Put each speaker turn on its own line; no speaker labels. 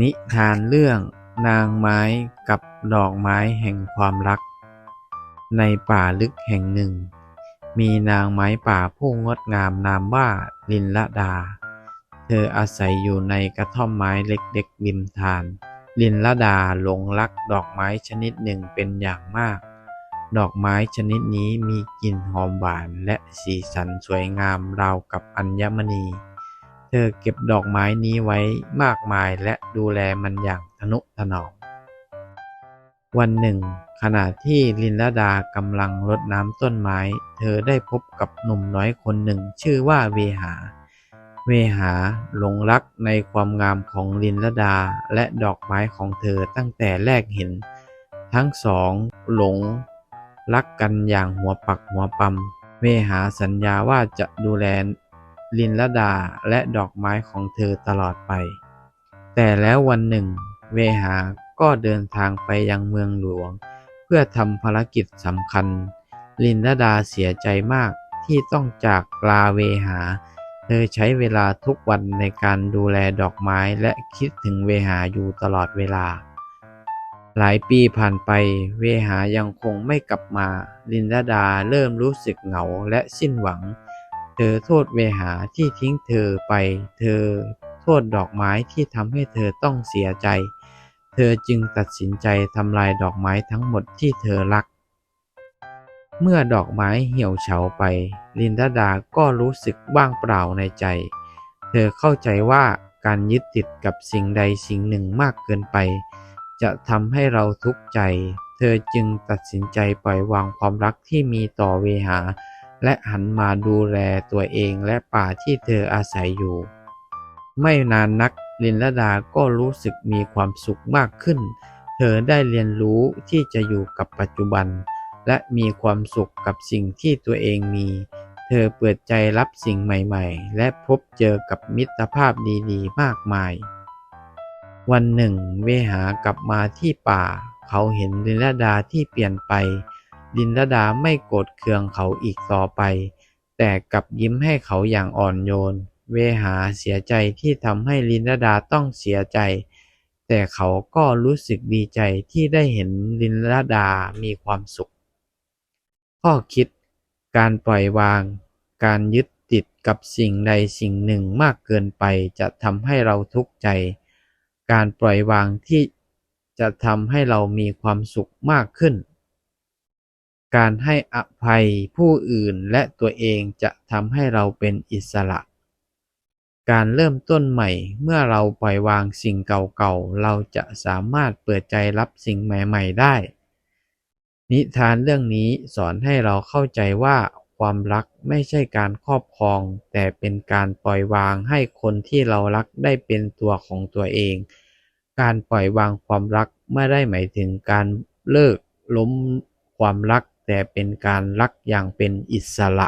นิทานเรื่องนางไม้กับดอกไม้แห่งความรัก ในป่าลึกแห่งหนึ่ง มีนางไม้ป่าผู้งดงามนามว่าลินละดา เธออาศัยอยู่ในกระท่อมไม้เล็กๆริมทาน ลินละดาหลงรักดอกไม้ชนิดหนึ่งเป็นอย่างมาก ดอกไม้ชนิดนี้มีกลิ่นหอมหวานและสีสันสวยงามราวกับอัญมณี ธอเก็บดอกไม้นี้ไว้มากมายและดูแลมันอย่างทนุถนอม วันหนึ่ง ขณะที่ลินลดากำลังรดน้ำต้นไม้ เธอได้พบกับหนุ่มน้อยคนหนึ่งชื่อว่าเวหา เวหาหลงรักในความงามของลินลดาและดอกไม้ของเธอตั้งแต่แรกเห็น ทั้งสองหลงรักกันอย่างหัวปักหัวปั๊มเวหาสัญญาว่าจะดูแล ลินลดาและดอกไม้ของเธอตลอดไป แต่แล้ววันหนึ่ง เวหาก็เดินทางไปยังเมืองหลวง เพื่อทำภารกิจสำคัญ ลินลดาเสียใจมากที่ต้องจากลาเวหา เธอใช้เวลาทุกวันในการดูแลดอกไม้และคิดถึงเวหาอยู่ตลอดเวลา หลายปีผ่านไป เวหายังคงไม่กลับมา ลินลดาเริ่มรู้สึกเหงาและสิ้นหวัง เธอโทษเวหาที่ทิ้งเธอไป เธอโทษดอกไม้ที่ทำให้เธอต้องเสียใจ เธอจึงตัดสินใจทำลายดอกไม้ทั้งหมดที่เธอรัก เมื่อดอกไม้เหี่ยวเฉาไป ลินดาดาก็รู้สึกว่างเปล่าในใจ เธอเข้าใจว่าการยึดติดกับสิ่งใดสิ่งหนึ่งมากเกินไป จะทำให้เราทุกข์ใจ เธอจึงตัดสินใจปล่อยวางความรักที่มีต่อเวหา และหันมาดูแลตัวเองและป่าที่เธออาศัยอยู่ ไม่นานนักลินลดาก็รู้สึกมีความสุขมากขึ้น เธอได้เรียนรู้ที่จะอยู่กับปัจจุบัน และมีความสุขกับสิ่งที่ตัวเองมี เธอเปิดใจรับสิ่งใหม่ ๆ และพบเจอกับมิตรภาพดีๆ มากมาย วันหนึ่ง เวหากลับมาที่ป่า เขาเห็นลินลดาที่เปลี่ยนไป ลินลดาไม่โกรธเคืองเขาอีกต่อไป แต่กลับยิ้มให้เขาอย่างอ่อนโยน เวหาเสียใจที่ทำให้ลินลดาต้องเสียใจ แต่เขาก็รู้สึกดีใจที่ได้เห็นลินลดามีความสุข ข้อคิด การปล่อยวาง การยึดติดกับสิ่งใดสิ่งหนึ่งมากเกินไปจะทำให้เราทุกข์ใจ การปล่อยวางที่จะทำให้เรามีความสุขมากขึ้น การให้อภัยผู้อื่นและตัวเองจะทำให้เราเป็นอิสระ การเริ่มต้นใหม่เมื่อเราปล่อยวางสิ่งเก่าๆ เราจะสามารถเปิดใจรับสิ่งใหม่ ๆ ได้ นิทานเรื่องนี้สอนให้เราเข้าใจว่าความรักไม่ใช่การครอบครอง แต่เป็นการปล่อยวางให้คนที่เรารักได้เป็นตัวของตัวเอง การปล่อยวางความรักไม่ได้หมายถึงการเลิกล้มความรัก แต่เป็นการรักอย่างเป็นอิสระ